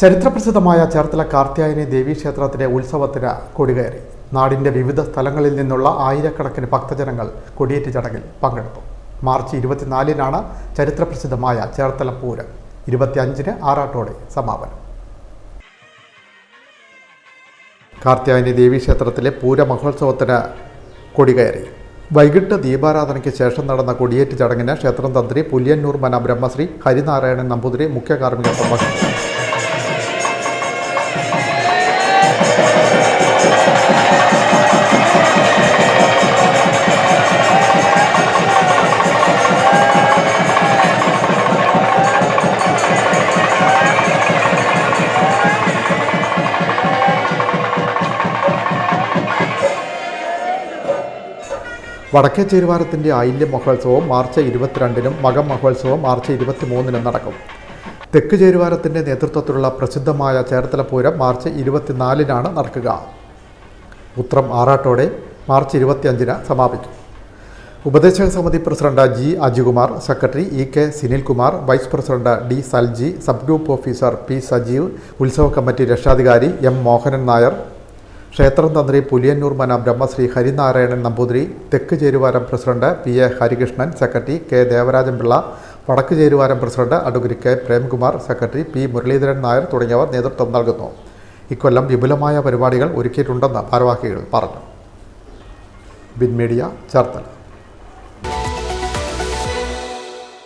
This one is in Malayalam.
ചരിത്രപ്രസിദ്ധമായ ചേർത്തല കാർത്യായനി ദേവീക്ഷേത്രത്തിലെ ഉത്സവത്തിന് കൊടികയറി. നാടിന്റെ വിവിധ സ്ഥലങ്ങളിൽ നിന്നുള്ള ആയിരക്കണക്കിന് ഭക്തജനങ്ങൾ കൊടിയേറ്റ് ചടങ്ങിൽ പങ്കെടുത്തു. മാർച്ച് ഇരുപത്തിനാലിനാണ് ചരിത്രപ്രസിദ്ധമായ ചേർത്തല പൂരം. ഇരുപത്തിയഞ്ചിന് ആറാട്ടോടെ സമാപനം. കാർത്യായനി ദേവീക്ഷേത്രത്തിലെ പൂരമഹോത്സവത്തിന് കൊടികയറി. വൈകിട്ട് ദീപാരാധനയ്ക്ക് ശേഷം നടന്ന കൊടിയേറ്റ് ചടങ്ങിന് ക്ഷേത്രം തന്ത്രി പുലിയന്നൂർ മന ബ്രഹ്മശ്രീ ഹരിനാരായണൻ നമ്പൂതിരി മുഖ്യ കാർമ്മികത്വം വഹിച്ചു വടക്കേ ചേരുവാരത്തിന്റെ ആയില്യ മഹോത്സവം മാർച്ച് ഇരുപത്തിരണ്ടിനും മകം മഹോത്സവം മാർച്ച് ഇരുപത്തിമൂന്നിനും നടക്കും. തെക്ക് ചേരുവാരത്തിന്റെ നേതൃത്വത്തിലുള്ള പ്രസിദ്ധമായ ചേർത്തല പൂരം മാർച്ച് ഇരുപത്തിനാലിനാണ് നടക്കുക. ഉത്രം ആറാട്ടോടെ മാർച്ച് ഇരുപത്തിയഞ്ചിന് സമാപിക്കും. ഉപദേശക സമിതി president G Ajikumar secretary E K Sunilkumar vice president D Salji sub group officer P Sajeev ഉത്സവ കമ്മിറ്റി രക്ഷാധികാരി എം മോഹനൻ നായർ ക്ഷേത്രം തന്ത്രി പുലിയന്നൂർ മന ബ്രഹ്മശ്രീ ഹരിനാരായണൻ നമ്പൂതിരി തെക്ക് ചേരുവാരം president P A Harikrishnan secretary K Devarajan Pillai വടക്ക് ചേരുവാരം president advocate K Premkumar secretary P Muraleedharan Nair തുടങ്ങിയവർ നേതൃത്വം നൽകുന്നു. ഇക്കൊല്ലം വിപുലമായ പരിപാടികൾ ഒരുക്കിയിട്ടുണ്ടെന്ന് ഭാരവാഹികൾ പറഞ്ഞു. Bin media Cherthala.